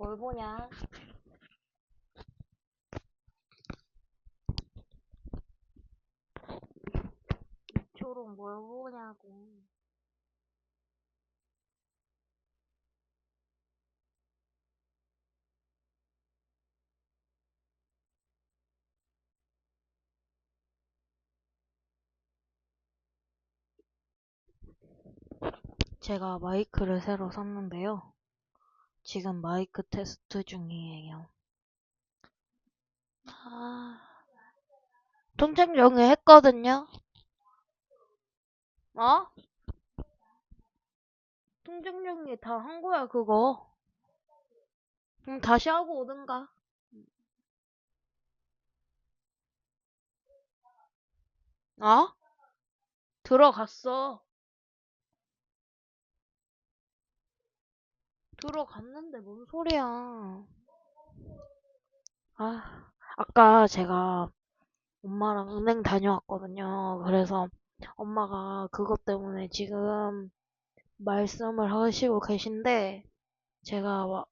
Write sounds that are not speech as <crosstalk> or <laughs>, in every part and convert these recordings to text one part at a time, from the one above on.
뭘 보냐? 초록 뭘 보냐고. 제가 마이크를 새로 샀는데요. 지금 마이크 테스트 중이에요. 아, 통장 정리 했거든요. 어? 통장 정리 다 한 거야, 그거. 그럼 다시 하고 오든가. 어? 들어갔어. 들어갔는데 뭔 소리야. 아, 아까 제가 엄마랑 은행 다녀왔거든요. 그래서 엄마가 그것 때문에 지금 말씀을 하시고 계신데 제가 와-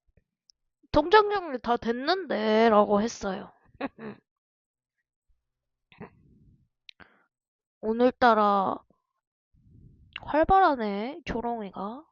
통장 정리 다 됐는데 라고 했어요. <laughs> 오늘따라 활발하네, 조롱이가.